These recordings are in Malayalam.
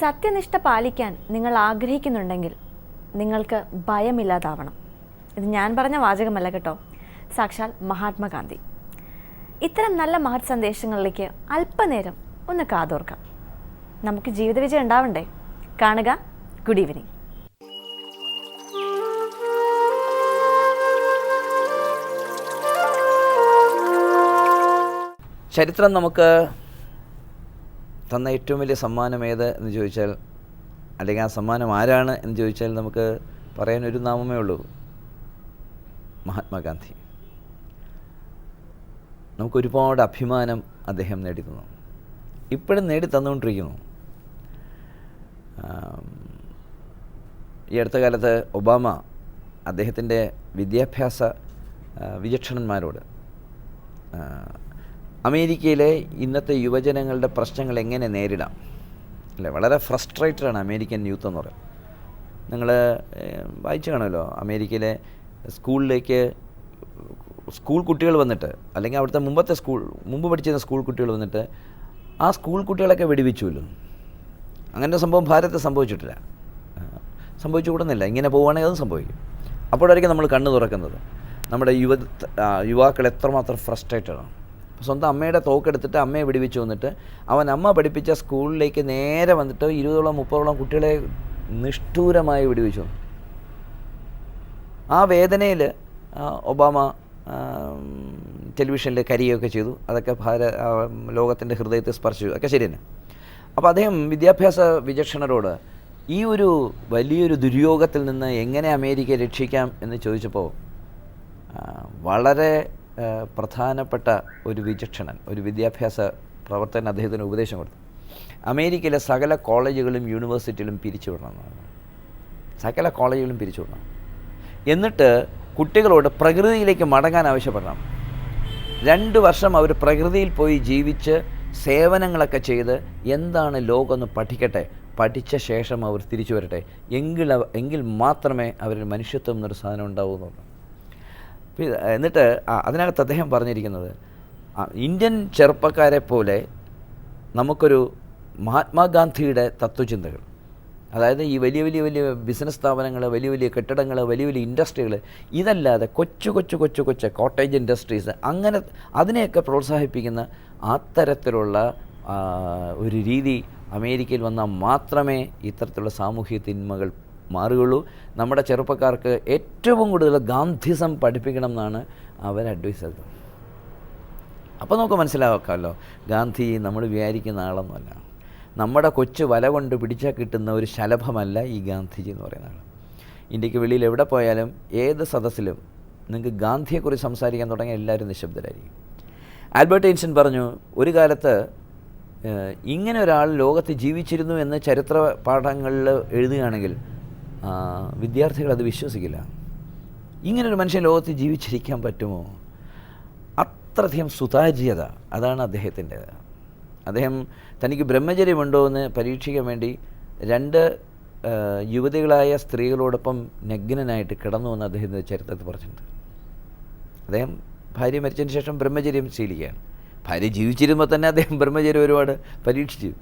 സത്യനിഷ്ഠ പാലിക്കാൻ നിങ്ങൾ ആഗ്രഹിക്കുന്നുണ്ടെങ്കിൽ നിങ്ങൾക്ക് ഭയമില്ലാതാവണം. ഇത് ഞാൻ പറഞ്ഞ വാചകമല്ല കേട്ടോ. സാക്ഷാൽ മഹാത്മാഗാന്ധി. ഇത്തരം നല്ല മഹത് സന്ദേശങ്ങളിലേക്ക് അല്പനേരം ഒന്ന് കാതോർക്കാം. നമുക്ക് ജീവിത വിജയം ഉണ്ടാവണ്ടേ? കാണുക. ഗുഡ് ഈവനിങ് ചരിത്രം നമുക്ക് തന്ന ഏറ്റവും വലിയ സമ്മാനം ഏത് എന്ന് ചോദിച്ചാൽ അല്ലെങ്കിൽ ആ സമ്മാനം ആരാണ് എന്ന് ചോദിച്ചാൽ നമുക്ക് പറയാൻ ഒരു നാമമേ ഉള്ളൂ. മഹാത്മാഗാന്ധി. നമുക്കൊരുപാട് അഭിമാനം അദ്ദേഹം നേടിത്തന്നു. ഇപ്പോഴും നേടി തന്നുകൊണ്ടിരിക്കുന്നു. ഈ അടുത്ത കാലത്ത് ഒബാമ അദ്ദേഹത്തിന്റെ വിദ്യാഭ്യാസ വിചക്ഷണന്മാരോട് അമേരിക്കയിലെ ഇന്നത്തെ യുവജനങ്ങളുടെ പ്രശ്നങ്ങൾ എങ്ങനെ നേരിടാം? അല്ലേ വളരെ ഫ്രസ്ട്രേറ്റഡാണ് അമേരിക്കൻ യൂത്ത് എന്ന് പറയുന്നത് നിങ്ങൾ വായിച്ചു കാണുമല്ലോ അമേരിക്കയിലെ സ്കൂളിലേക്ക് സ്കൂൾ കുട്ടികൾ വന്നിട്ട് അല്ലെങ്കിൽ അവിടുത്തെ മുമ്പത്തെ സ്കൂൾ മുമ്പ് പഠിച്ചിരുന്ന സ്കൂൾ കുട്ടികൾ വന്നിട്ട് ആ സ്കൂൾ കുട്ടികളൊക്കെ വെടിവെച്ചുവല്ലോ. അങ്ങനെ സംഭവം ഭാരതത്തിൽ സംഭവിച്ചിട്ടില്ല. സംഭവിച്ചു കൂടുന്നില്ല. ഇങ്ങനെ പോവുകയാണെങ്കിൽ അതും സംഭവിക്കും. അപ്പോഴായിരിക്കും നമ്മൾ കണ്ണു തുറക്കുന്നത്. നമ്മുടെ യുവ യുവാക്കൾ എത്രമാത്രം ഫ്രസ്ട്രേറ്റഡ് ആണ്. സ്വന്തം അമ്മയുടെ തോക്കെടുത്തിട്ട് അമ്മയെ വിടിവിച്ച് വന്നിട്ട് അവൻ അമ്മ പഠിപ്പിച്ച സ്കൂളിലേക്ക് നേരെ വന്നിട്ട് ഇരുപതോളം മുപ്പതോളം കുട്ടികളെ നിഷ്ഠൂരമായി വിടിവിച്ചു. വന്നു ആ വേദനയിൽ ഒബാമ ടെലിവിഷനിൽ കരിയൊക്കെ ചെയ്തു. അതൊക്കെ ഭാര ലോകത്തിന്റെ ഹൃദയത്തെ സ്പർശിച്ചു. ഒക്കെ ശരി തന്നെ. അപ്പോൾ അദ്ദേഹം വിദ്യാഭ്യാസ വിചക്ഷണരോട് ഈ ഒരു വലിയൊരു ദുര്യോഗത്തിൽ നിന്ന് എങ്ങനെ അമേരിക്കയെ രക്ഷിക്കാം എന്ന് ചോദിച്ചപ്പോൾ വളരെ പ്രധാനപ്പെട്ട ഒരു വിചക്ഷണൻ ഒരു വിദ്യാഭ്യാസ പ്രവർത്തകൻ അദ്ദേഹത്തിന് ഉപദേശം കൊടുത്തു. അമേരിക്കയിലെ സകല കോളേജുകളും യൂണിവേഴ്സിറ്റികളും പിരിച്ചുവിടണമെന്നാണ് സകല കോളേജുകളും പിരിച്ചുവിടണം എന്നിട്ട് കുട്ടികളോട് പ്രകൃതിയിലേക്ക് മടങ്ങാൻ ആവശ്യപ്പെടണം. രണ്ട് വർഷം അവർ പ്രകൃതിയിൽ പോയി ജീവിച്ച് സേവനങ്ങളൊക്കെ ചെയ്ത് എന്താണ് ലോകമെന്ന് പഠിക്കട്ടെ പഠിച്ച ശേഷം അവർ തിരിച്ചു വരട്ടെ. എങ്കിൽ എങ്കിൽ മാത്രമേ അവരിൽ മനുഷ്യത്വം എന്നൊരു സാധനം ഉണ്ടാവുന്നുള്ളൂ എന്നിട്ട് അതിനകത്ത് അദ്ദേഹം പറഞ്ഞിരിക്കുന്നത് ഇന്ത്യൻ ചെറുപ്പക്കാരെ പോലെ നമുക്കൊരു മഹാത്മാഗാന്ധിയുടെ തത്വചിന്തകൾ അതായത് ഈ വലിയ വലിയ വലിയ ബിസിനസ് സ്ഥാപനങ്ങൾ വലിയ വലിയ കെട്ടിടങ്ങൾ വലിയ വലിയ ഇൻഡസ്ട്രികൾ ഇതല്ലാതെ കൊച്ചു കൊച്ചു കൊച്ചു കൊച്ചു കോട്ടേജ് ഇൻഡസ്ട്രീസ് അങ്ങനെ അതിനെയൊക്കെ പ്രോത്സാഹിപ്പിക്കുന്ന അത്തരത്തിലുള്ള ഒരു രീതി അമേരിക്കയിൽ വന്നാൽ മാത്രമേ ഇത്തരത്തിലുള്ള സാമൂഹ്യ തിന്മകൾ മാറുകയുള്ളൂ. നമ്മുടെ ചെറുപ്പക്കാർക്ക് ഏറ്റവും കൂടുതൽ ഗാന്ധിസം പഠിപ്പിക്കണം എന്നാണ് അവർ അഡ്വൈസ് ചെയ്തത്. അപ്പോൾ നമുക്ക് മനസ്സിലാക്കാമല്ലോ ഗാന്ധി നമ്മൾ വിചാരിക്കുന്ന ആളൊന്നുമല്ല. നമ്മുടെ കൊച്ചു വല കൊണ്ട് പിടിച്ചാൽ കിട്ടുന്ന ഒരു ശലഭമല്ല ഈ ഗാന്ധിജി എന്ന് പറയുന്ന ആൾ ഇന്ത്യയ്ക്ക് വെളിയിൽ എവിടെ പോയാലും ഏത് സദസ്സിലും നിങ്ങൾക്ക് ഗാന്ധിയെക്കുറിച്ച് സംസാരിക്കാൻ തുടങ്ങിയ എല്ലാവരും നിശബ്ദരായിരിക്കും. ആൽബർട്ട് ഐൻസ്റ്റീൻ പറഞ്ഞു ഒരു കാലത്ത് ഇങ്ങനെ ഒരാൾ ലോകത്ത് ജീവിച്ചിരുന്നു എന്ന് ചരിത്ര പാഠങ്ങളിൽ എഴുതുകയാണെങ്കിൽ വിദ്യാർത്ഥികൾ അത് വിശ്വസിക്കില്ല. ഇങ്ങനൊരു മനുഷ്യൻ ലോകത്ത് ജീവിച്ചിരിക്കാൻ പറ്റുമോ? അത്രയധികം സുതാര്യത അതാണ് അദ്ദേഹത്തിന്റേത് അദ്ദേഹം തനിക്ക് ബ്രഹ്മചര്യമുണ്ടോ എന്ന് പരീക്ഷിക്കാൻ വേണ്ടി രണ്ട് യുവതികളായ സ്ത്രീകളോടൊപ്പം നഗ്നനായിട്ട് കിടന്നു എന്ന് അദ്ദേഹത്തിന്റെ ചരിത്രത്തിൽ പറഞ്ഞിട്ടുണ്ട്. അദ്ദേഹം ഭാര്യ മരിച്ചതിന് ശേഷം ബ്രഹ്മചര്യം ശീലിക്കുകയാണ്. ഭാര്യ ജീവിച്ചിരുമ്പോൾ തന്നെ അദ്ദേഹം ബ്രഹ്മചര്യം ഒരുപാട് പരീക്ഷിച്ചു.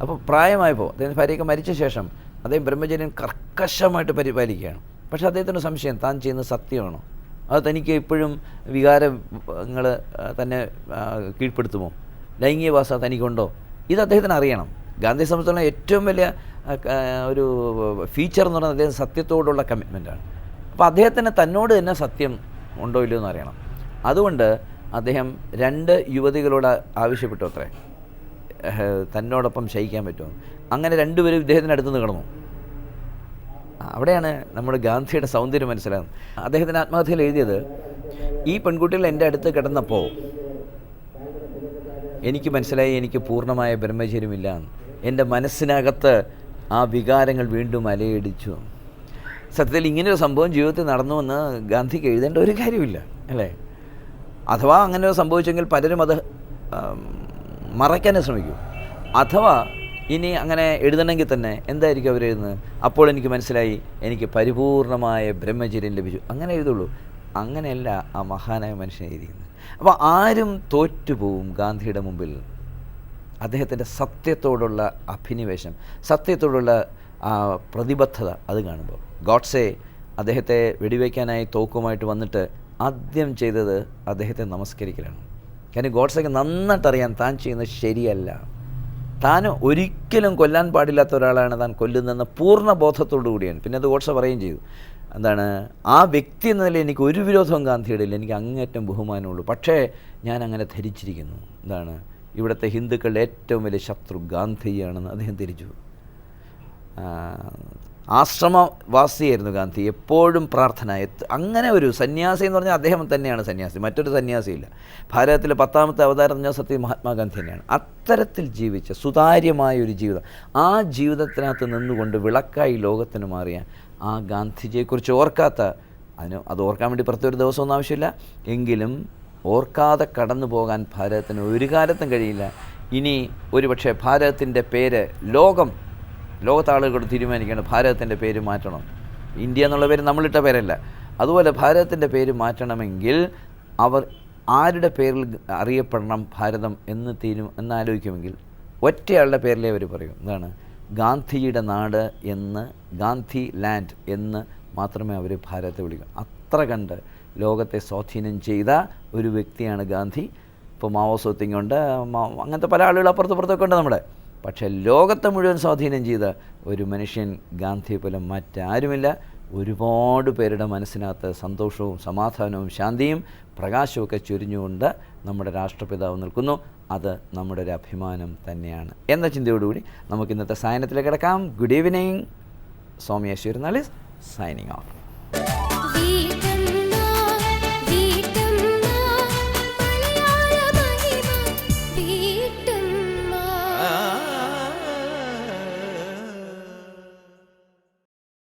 അപ്പോൾ പ്രായമായപ്പോൾ അദ്ദേഹം ഭാര്യയൊക്കെ മരിച്ച ശേഷം അദ്ദേഹം ബ്രഹ്മചര്യം കർക്കശമായിട്ട് പരിപാലിക്കുകയാണ്. പക്ഷേ അദ്ദേഹത്തിന് സംശയം താൻ ചെയ്യുന്ന സത്യമാണോ? അത് തനിക്ക് ഇപ്പോഴും വികാരങ്ങൾ തന്നെ കീഴ്പ്പെടുത്തുമോ? ലൈംഗികവാസ തനിക്കുണ്ടോ? ഇത് അദ്ദേഹത്തിന് അറിയണം. ഗാന്ധി സംബന്ധിച്ചുള്ള ഏറ്റവും വലിയ ഒരു ഫീച്ചർ എന്ന് പറയുന്നത് അദ്ദേഹം സത്യത്തോടുള്ള കമ്മിറ്റ്മെന്റാണ് അപ്പോൾ അദ്ദേഹത്തിന് തന്നോട് തന്നെ സത്യം ഉണ്ടോ ഇല്ലയോ എന്ന് അറിയണം. അതുകൊണ്ട് അദ്ദേഹം രണ്ട് യുവതികളോട് ആവശ്യപ്പെട്ടു അത്രേ. തന്നോടൊപ്പം ശയിക്കാൻ പറ്റുമോ? അങ്ങനെ രണ്ടുപേരും ഇദ്ദേഹത്തിന്റെ അടുത്ത് നിൽക്കണമോ അവിടെയാണ് നമ്മുടെ ഗാന്ധിയുടെ സൗന്ദര്യം മനസ്സിലാകുന്നത്. അദ്ദേഹത്തിന്റെ ആത്മഹത്യയിൽ എഴുതിയത് ഈ പെൺകുട്ടികൾ എന്റെ അടുത്ത് കിടന്നപ്പോൾ എനിക്ക് മനസ്സിലായി എനിക്ക് പൂർണമായ ബ്രഹ്മചര്യമില്ല. എന്റെ മനസ്സിനകത്ത് ആ വികാരങ്ങൾ വീണ്ടും അലയടിച്ചു. സത്യത്തിൽ ഇങ്ങനൊരു സംഭവം ജീവിതത്തിൽ നടന്നുവെന്ന് ഗാന്ധിക്ക് എഴുതേണ്ട ഒരു കാര്യമില്ല അല്ലേ? അഥവാ അങ്ങനെ സംഭവിച്ചെങ്കിൽ പലരും അത് മറയ്ക്കാനേ ശ്രമിക്കൂ. അഥവാ ഇനി അങ്ങനെ എഴുതണമെങ്കിൽ തന്നെ എന്തായിരിക്കും അവരെഴുതുന്നത് അപ്പോൾ എനിക്ക് മനസ്സിലായി എനിക്ക് പരിപൂർണമായ ബ്രഹ്മചര്യം ലഭിച്ചു. അങ്ങനെ എഴുതുള്ളൂ. അങ്ങനെയല്ല ആ മഹാനായ മനുഷ്യനെ എഴുതിയിരുന്നത്. അപ്പോൾ ആരും തോറ്റുപോവും ഗാന്ധിയുടെ മുമ്പിൽ. അദ്ദേഹത്തിന്റെ സത്യത്തോടുള്ള അഭിനിവേശം സത്യത്തോടുള്ള പ്രതിബദ്ധത അത് കാണുമ്പോൾ. ഗോഡ്സെ അദ്ദേഹത്തെ വെടിവെക്കാനായി തോക്കുമായിട്ട് വന്നിട്ട് ആദ്യം ചെയ്തത് അദ്ദേഹത്തെ നമസ്കരിക്കലാണ്. കാരണം ഗോഡ്സയ്ക്ക് നന്നായിട്ട് അറിയാൻ താൻ ചെയ്യുന്നത് ശരിയല്ല. താൻ ഒരിക്കലും കൊല്ലാൻ പാടില്ലാത്ത ഒരാളാണ് താൻ കൊല്ലുന്നതെന്ന പൂർണ ബോധത്തോടു കൂടിയാണ്. പിന്നെ അത് ഗോഡ്സ പറയുകയും ചെയ്തു. എന്താണ്? ആ വ്യക്തി എന്ന നിലയിൽ എനിക്ക് ഒരു വിരോധവും ഗാന്ധിയുടെ ഇല്ല. എനിക്ക് അങ്ങേറ്റം ബഹുമാനമുള്ളൂ പക്ഷേ ഞാൻ അങ്ങനെ ധരിച്ചിരിക്കുന്നു. എന്താണ്? ഇവിടുത്തെ ഹിന്ദുക്കളുടെ ഏറ്റവും വലിയ ശത്രു ഗാന്ധിയാണെന്ന് അദ്ദേഹം തിരിച്ചു. ആശ്രമവാസിയായിരുന്നു ഗാന്ധി. എപ്പോഴും പ്രാർത്ഥന. അങ്ങനെ ഒരു സന്യാസി എന്ന് പറഞ്ഞാൽ അദ്ദേഹം തന്നെയാണ് സന്യാസി. മറ്റൊരു സന്യാസിയില്ല. ഭാരതത്തിലെ പത്താമത്തെ അവതാരം എന്ന് സത്യം മഹാത്മാഗാന്ധി തന്നെയാണ്. അത്തരത്തിൽ ജീവിച്ച സുതാര്യമായ ഒരു ജീവിതം. ആ ജീവിതത്തിനകത്ത് നിന്നുകൊണ്ട് വിളക്കായി ലോകത്തിന് മാറിയ ആ ഗാന്ധിജിയെക്കുറിച്ച് ഓർക്കാത്ത അതിന് അത് ഓർക്കാൻ വേണ്ടി പ്രത്യേക ദിവസമൊന്നും ആവശ്യമില്ല. എങ്കിലും ഓർക്കാതെ കടന്നു പോകാൻ ഭാരതത്തിന് ഒരു കാലത്തും കഴിയില്ല. ഇനി ഒരുപക്ഷെ ഭാരതത്തിന്റെ പേര് ലോകം ലോകത്താളുകളോട് തീരുമാനിക്കണം ഭാരതത്തിന്റെ പേര് മാറ്റണം. ഇന്ത്യ എന്നുള്ള പേര് നമ്മളിട്ട പേരല്ല. അതുപോലെ ഭാരതത്തിന്റെ പേര് മാറ്റണമെങ്കിൽ അവർ ആരുടെ പേരിൽ അറിയപ്പെടണം ഭാരതം എന്ന് തീരു എന്നാലോചിക്കുമെങ്കിൽ ഒറ്റയാളുടെ പേരിലേ അവർ പറയും. എന്താണ്? ഗാന്ധിയുടെ നാട് എന്ന് ഗാന്ധി ലാൻഡ് എന്ന് മാത്രമേ അവർ ഭാരതത്തെ വിളിക്കൂ. അത്ര കണ്ട് ലോകത്തെ സ്വാധീനം ചെയ്ത ഒരു വ്യക്തിയാണ് ഗാന്ധി. ഇപ്പോൾ മാവോ അങ്ങനത്തെ പല ആളുകൾ അപ്പുറത്തപ്പുറത്തൊക്കെ ഉണ്ട് നമ്മുടെ. പക്ഷേ ലോകത്തെ മുഴുവൻ സ്വാധീനം ചെയ്ത ഒരു മനുഷ്യൻ ഗാന്ധിയെ പോലെ മറ്റാരുമില്ല. ഒരുപാട് പേരുടെ മനസ്സിനകത്ത് സന്തോഷവും സമാധാനവും ശാന്തിയും പ്രകാശമൊക്കെ ചൊരിഞ്ഞുകൊണ്ട് നമ്മുടെ രാഷ്ട്രപിതാവ് നിൽക്കുന്നു. അത് നമ്മുടെ ഒരു അഭിമാനം തന്നെയാണ്. എന്ന ചിന്തയോടുകൂടി നമുക്ക് ഇന്നത്തെ സായനത്തിലേക്ക് കിടക്കാം. ഗുഡ് ഈവനിങ് സോമേശ്വരി നാളിസ് സൈനിങ് ഓഫ്